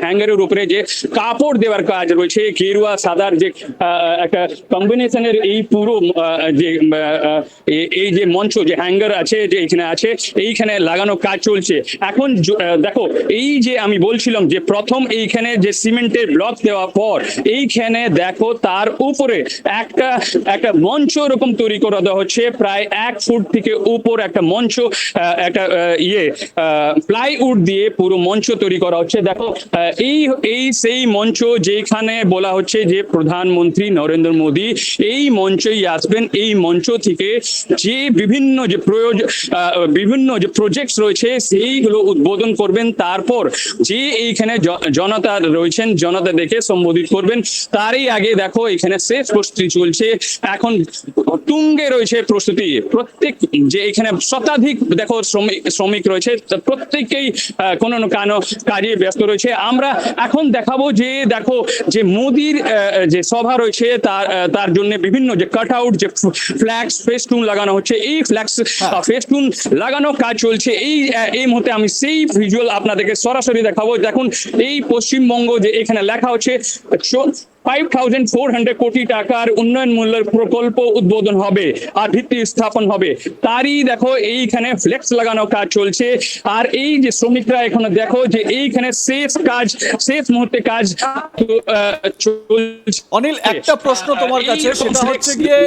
হ্যাঙ্গারের উপরে যে কাপড় দেওয়ার কাজ রয়েছে গেরুয়া সাদার যে একটা কম্বিনেশনের এই পুরো যে এই- যে মঞ্চ, যে হ্যাঙ্গার আছে, যে এখানে আছে, এইখানে লাগানো কাজ চলছে। এখন দেখো, এই যে আমি বলছিলাম যে প্রথম এইখানে যে সিমেন্টের ব্লক দেওয়ার পর, এইখানে দেখো তার উপরে একটা একটা মঞ্চ এরকম তৈরি করে দেওয়া হচ্ছে, প্রায় এক ফুট থেকে উপর একটা মঞ্চ একটা ইয়ে প্লাইউড দিয়ে পুরো মঞ্চ তৈরি করা হচ্ছে। দেখো এই এই সেই মঞ্চ যেখানে বলা হচ্ছে যে প্রধানমন্ত্রী নরেন্দ্র মোদী, এই মঞ্চই আসবেন। এই মঞ্চ থেকে যে বিভিন্ন যে প্রয়োজন বিভিন্ন যে প্রজেক্ট রয়েছে, সেইগুলো উদ্বোধন করবেন। তারপর যে এইখানে জনতা রয়েছেন, জনতা দেখে সম্বোধিত করবেন। তারই আগে দেখো, এখানে শেষ প্রস্তুতি চলছে। এখন তুঙ্গে রয়েছে প্রস্তুতি। প্রত্যেক যে এখানে শতাধিক, দেখো, শ্রমিক শ্রমিক রয়েছে। প্রত্যেকেই কোনো না কোনো কাজে ব্যস্ত রয়েছে। আমরা এখন দেখাবো যে দেখো যে মোদির যে সভা রয়েছে তার তার জন্য বিভিন্ন যে কাট আউট যে ফ্ল্যাক্স ফেস্টুন লাগানো হচ্ছে এই ফ্ল্যাক্স ফেস্টুন লাগানো কাজ চলছে। এই এই মুহূর্তে আমি সেই ভিজুয়াল আপনাদেরকে সরাসরি দেখাবো। দেখুন এই পশ্চিমবঙ্গ যে এখানে লেখা হচ্ছে ফাইভ থাউজেন্ড ফোর হান্ড্রেড কোটি টাকার উন্নয়ন মূল্যের প্রকল্প উদ্বোধন হবে আর ভিত্তি স্থাপন হবে। তারই দেখো এইখানে ফ্লেক্স লাগানো কাজ চলছে। আর এই যে শ্রমিকরা এখানে দেখো যে এইখানে শেষ কাজ শেষ মুহূর্তে কাজ চলছে। অনিল একটা প্রশ্ন তোমার কাছে সেটা হচ্ছে গিয়ে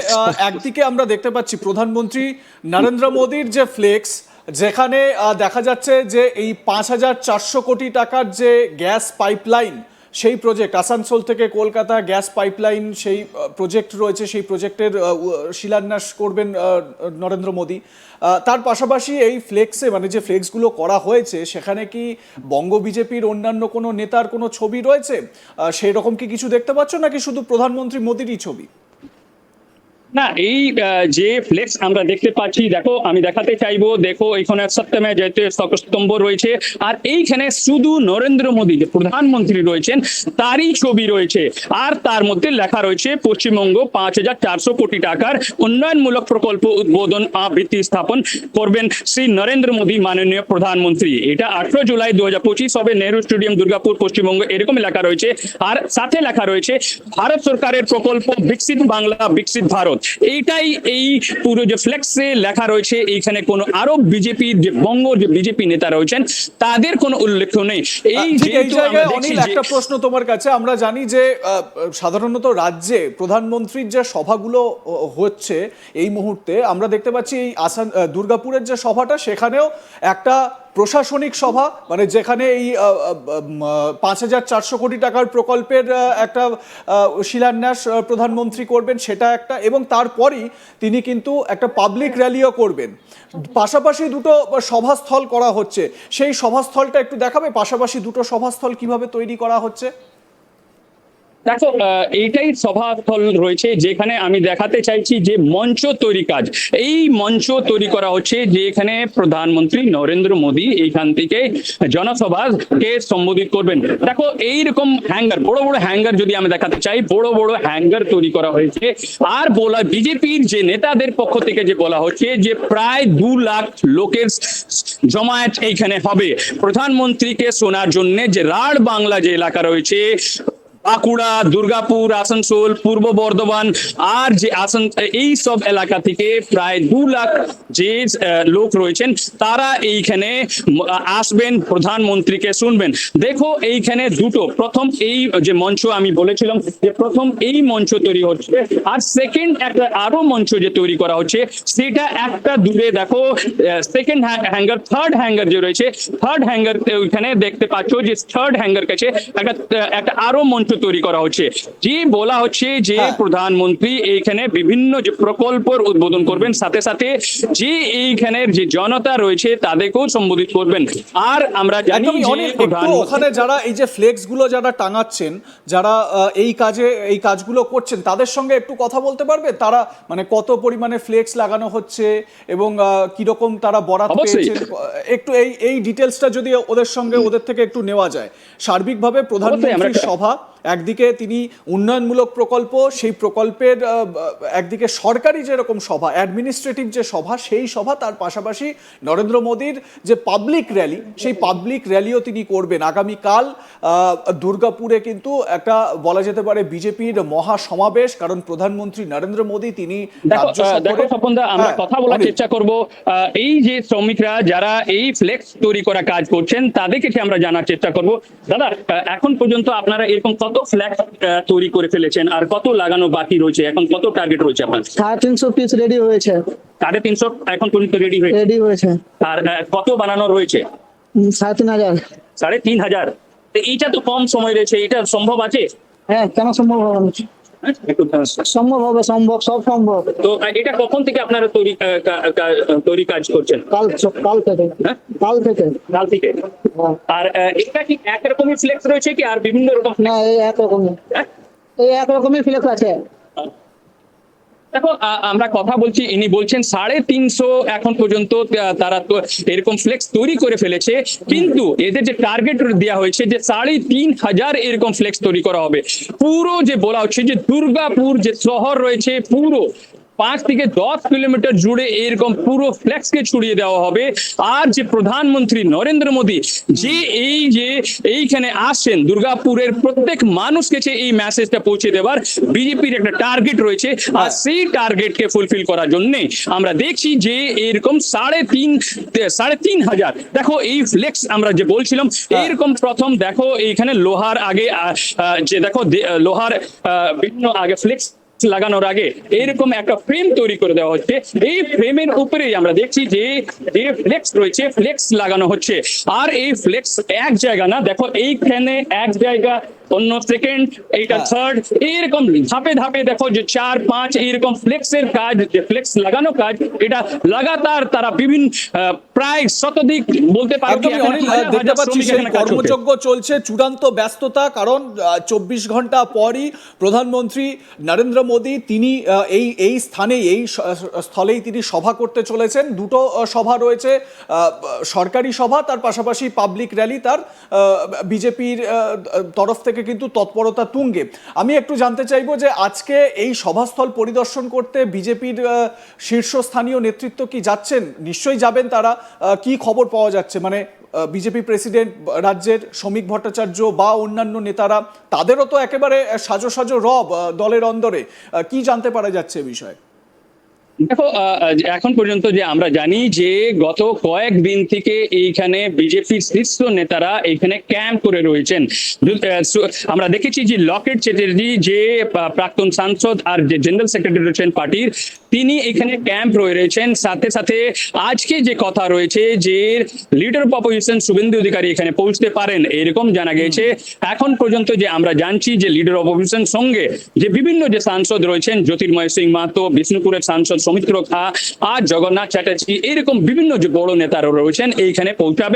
একদিকে আমরা দেখতে পাচ্ছি প্রধানমন্ত্রী নরেন্দ্র মোদীর যে ফ্লেক্স যেখানে দেখা যাচ্ছে যে এই পাঁচ হাজার চারশো কোটি টাকার যে গ্যাস পাইপলাইন সেই প্রজেক্ট আসানসোল থেকে কলকাতা গ্যাস পাইপলাইন সেই প্রজেক্ট রয়েছে, সেই প্রজেক্টের শিলান্যাস করবেন নরেন্দ্র মোদী। তার পাশাপাশি এই ফ্লেক্সে মানে যে ফ্লেক্সগুলো করা হয়েছে, সেখানে কি বঙ্গ বিজেপির অন্যান্য কোনো নেতার কোনো ছবি রয়েছে? সেই রকম কি কিছু দেখতে পাচ্ছ নাকি শুধু প্রধানমন্ত্রী মোদীরই ছবি? না এই যে ফ্লেক্স আমরা দেখতে পাচ্ছি দেখো আমি দেখাতে চাইব দেখো এখানে সপ্তমে যেতে স্তম্ভ রয়েছে আর এইখানে শুধু নরেন্দ্র মোদী যে প্রধানমন্ত্রী রয়েছেন তারই ছবি রয়েছে আর তার মধ্যে লেখা রয়েছে পশ্চিমবঙ্গ পাঁচ হাজার চারশো কোটি টাকার উন্নয়নমূলক প্রকল্প উদ্বোধন আহ, ভিত্তি স্থাপন করবেন শ্রী নরেন্দ্র মোদী মাননীয় প্রধানমন্ত্রী। এটা আঠারো জুলাই দু হাজার পঁচিশ হবে নেহরু স্টেডিয়াম দুর্গাপুর পশ্চিমবঙ্গ এরকম লেখা রয়েছে আর সাথে লেখা রয়েছে ভারত সরকারের প্রকল্প বিকশিত বাংলা বিকশিত ভারত। এইটাই এই পুরো যে ফ্লেক্সে লেখা রয়েছে এইখানে কোনো আরও বিজেপি যে বঙ্গ যে বিজেপি নেতা রয়েছেন তাদের কোনো উল্লেখ নেই। এই অনিল একটা প্রশ্ন তোমার কাছে। আমরা জানি যে সাধারণত রাজ্যে প্রধানমন্ত্রীর যে সভাগুলো হচ্ছে এই মুহূর্তে আমরা দেখতে পাচ্ছি এই আসান দুর্গাপুরের যে সভাটা সেখানেও একটা প্রশাসনিক সভা মানে যেখানে এই পাঁচ হাজার চারশো কোটি টাকার প্রকল্পের একটা শিলান্যাস প্রধানমন্ত্রী করবেন সেটা একটা এবং তারপরই তিনি কিন্তু একটা পাবলিক র্যালিও করবেন। পাশাপাশি দুটো সভাস্থল করা হচ্ছে। সেই সভাস্থলটা একটু দেখাবে? পাশাপাশি দুটো সভাস্থল কীভাবে তৈরি করা হচ্ছে? দেখো এইটাই সভাস্থল রয়েছে যেখানে আমি দেখাতে চাইছি যে মঞ্চ তৈরি কাজ। এই মঞ্চ তৈরি করা হচ্ছে যেখানে প্রধানমন্ত্রী নরেন্দ্র মোদী এইখান থেকে জনসভাকে সম্বোধিত করবেন। দেখো, এইরকম হ্যাঙ্গার, বড় বড় হ্যাঙ্গার যদি আমি দেখাতে চাই, বড় বড় হ্যাঙ্গার তৈরি করা হয়েছে। আর বলা, বিজেপির যে নেতাদের পক্ষ থেকে যে বলা হচ্ছে যে প্রায় দু লাখ লোকের জমায়েত এইখানে হবে। প্রধানমন্ত্রীকে শোনার জন্য যে রাঢ় বাংলা যে এলাকা রয়েছে বাঁকুড়া দুর্গাপুর, আসানসোল, পূর্ব বর্ধমান, আর যে আসান, এই সব এলাকা থেকে প্রায় দু লাখ যে লোক রয়েছেন, তারা এইখানে আসবেন, প্রধানমন্ত্রীকে শুনবেন। দেখো এইখানে দুটো, প্রথম এই যে মঞ্চ আমি বলেছিলাম, যে প্রথম এই মঞ্চ তৈরি হচ্ছে, আর সেকেন্ড একটা আরও মঞ্চ যে তৈরি করা হচ্ছে, সেটা একটা দূরে দেখো সেকেন্ড হ্যাঙ্গার থার্ড হ্যাঙ্গার যে রয়েছে থার্ড হ্যাঙ্গার ওইখানে দেখতে পাচ্ছ যে থার্ড হ্যাঙ্গার কাছে একটা একটা আরও মঞ্চ তৈরি করা হচ্ছে। যে বলা হচ্ছে যে হ্যাঁ। প্রধানমন্ত্রী এইখানে বিভিন্ন যে প্রকল্পের উদ্বোধন করবেন সাথে সাথে যে এইখানের যে জনতা রয়েছে তাদেরকেও সম্বোধিত করবেন। আর আমরা জানি ওখানে যারা এই যে ফ্লেক্সগুলো যারা টাঙাচ্ছেন যারা এই কাজে এই কাজগুলো করছেন তাদের সঙ্গে একটু কথা বলতে পারবে? তারা মানে কত পরিমাণে ফ্লেক্স লাগানো হচ্ছে এবং কীরকম তারা বরাত অবশ্যই। পেয়েছেন? একটু এই এই ডিটেলসটা যদি ওদের সঙ্গে ওদের থেকে একটু নেওয়া যায়। সার্বিকভাবে প্রধানমন্ত্রীর সভা একদিকে তিনি উন্নয়নমূলক প্রকল্প সেই প্রকল্পের একদিকে সরকারি যেরকম সভা অ্যাডমিনিস্ট্রেটিভ যে সভা সেই সভা তার পাশাপাশি নরেন্দ্র মোদীর যে পাবলিক র্যালি সেই পাবলিক র্যালিও তিনি করবেন। আগামীকাল দুর্গাপুরে কিন্তু একটা বলা যেতে পারে বিজেপির মহা সমাবেশ কারণ প্রধানমন্ত্রী নরেন্দ্র মোদী তিনি দেখো স্বপনদা আমরা হ্যাঁ, কথা বলার চেষ্টা করব। এই যে শ্রমিকরা যারা এই ফ্লেক্স তৈরি করা কাজ করছেন তাদেরকে কি আমরা জানার চেষ্টা করব? দাদা এখন পর্যন্ত আপনারা এরকম কত ফ্ল্যাক্স তৈরি করে ফেলেছেন। আর কত লাগানো বাকি রয়েছে? এখন কত টার্গেট রয়েছে আপনার? সাড়ে তিনশো পিস রেডি হয়েছে। সাড়ে তিনশো এখন পর্যন্ত রেডি হয়েছে? রেডি হয়েছে। আর কত বানানো রয়েছে? সাড়ে তিন হাজার। সাড়ে তিন হাজার। এইটা তো কম সময় রয়েছে এটা সম্ভব আছে? হ্যাঁ কেন সম্ভব হবে সম্ভব হবে সম্ভব সব সম্ভব। তো এটা কখন থেকে আপনারা তৈরি তৈরি কাজ করছেন? কাল কাল থেকে। হ্যাঁ? কাল থেকে। কাল থেকে? হ্যাঁ। আর এটা কি একরকমই ফ্লেক্স রয়েছে কি আর বিভিন্ন রকম? না এই একরকমের হ্যাঁ? এই একরকমই ফ্লেক্স আছে। দেখো আমরা কথা বলছি, ইনি বলছেন সাড়ে তিনশো এখন পর্যন্ত তারা তো এরকম ফ্লেক্স তৈরি করে ফেলেছে। কিন্তু এদের যে টার্গেট দেওয়া হয়েছে যে সাড়ে তিন হাজার এরকম ফ্লেক্স তৈরি করা হবে। পুরো যে বলা হচ্ছে যে দুর্গাপুর যে শহর রয়েছে, পুরো পাঁচ থেকে দশ কিলোমিটার জুড়ে এরকম পুরো ফ্লেক্সকে ছড়িয়ে দেওয়া হবে। আর যে প্রধানমন্ত্রী নরেন্দ্র মোদী যে এই যে এইখানে আসছেন দুর্গাপুরের প্রত্যেক মানুষকে যে এই মেসেজটা পৌঁছে দেওয়ার বিজেপির একটা টার্গেট রয়েছে আর সেই টার্গেটকে ফুলফিল করার জন্য আমরা দেখছি যে এরকম সাড়ে তিন সাড়ে তিন হাজার দেখো এই ফ্লেক্স আমরা যে বলছিলাম এরকম প্রথম দেখো এইখানে লোহার আগে যে দেখো লোহার বিভিন্ন আগে ফ্লেক্স লাগানোর আগে এরকম একটা ফ্রেম তৈরি করে দেওয়া হচ্ছে। এই ফ্রেমের উপরেই আমরা দেখছি যে যে ফ্লেক্স রয়েছে ফ্লেক্স লাগানো হচ্ছে। আর এই ফ্লেক্স এক জায়গা না, দেখো এইখানে এক জায়গা অন্য সেকেন্ড এইটা হ্যাঁ। থার্ড এইরকম ধাপে ধাপে দেখো যে চার পাঁচ এইরকম ফ্লেক্সের কাজ যে ফ্লেক্স লাগানো কাজ এটা লাগাতার তারা বিভিন্ন প্রায় শতাধিক বলতে পারো দেখতে পাচ্ছি সেই। কর্মযজ্ঞ চলছে চূড়ান্ত ব্যস্ততা কারণ চব্বিশ ঘণ্টা পরই প্রধানমন্ত্রী নরেন্দ্র মোদী তিনি এই এই স্থানে এই স্থলেই তিনি সভা করতে চলেছেন দুটো সভা রয়েছে আহ, সরকারি সভা তার পাশাপাশি পাবলিক র্যালি তার বিজেপির তরফ থেকে কিন্তু তৎপরতা তুঙ্গে। আমি একটু জানতে চাইব যে আজকে এই সভাস্থল পরিদর্শন করতে বিজেপির শীর্ষস্থানীয় নেতৃত্ব কি যাচ্ছেন? নিশ্চয়ই যাবেন তারা। কি খবর পাওয়া যাচ্ছে? মানে বিজেপি প্রেসিডেন্ট, রাজ্যের শ্রমিক ভট্টাচার্য বা অন্যান্য নেতারা, তাদেরও তো একেবারে সাজো সাজো রব দলের অন্দরে। কি জানতে পারা যাচ্ছে বিষয়ে? দেখো এখন পর্যন্ত যে আমরা জানি যে গত কয়েক দিন থেকে এইখানে বিজেপির শীর্ষ নেতারা এইখানে ক্যাম্প করে রয়েছেন। আমরা দেখেছি যে লকেট চ্যাটার্জি যে প্রাক্তন সাংসদ আর যে জেনারেল সেক্রেটারি রয়েছেন পার্টির তিনি এখানে ক্যাম্প রয়ে রয়েছেন। সাথে সাথে আজকে যে কথা রয়েছে যে leader of opposition Suvendu Adhikari এখানে পৌঁছতে পারেন এরকম জানা গেছে। এখন পর্যন্ত যে আমরা জানছি যে লিডার অফ অপোজিশন সঙ্গে যে বিভিন্ন যে সাংসদ রয়েছেন জ্যোতির্ময় সিং মাহাতো বিষ্ণুপুরের সাংসদ সৌমিত্র খা আর জগন্নাথ চ্যাটার্জি এরকম বিভিন্ন যে বড় নেতারা রয়েছেন এইখানে পৌঁছাবেন।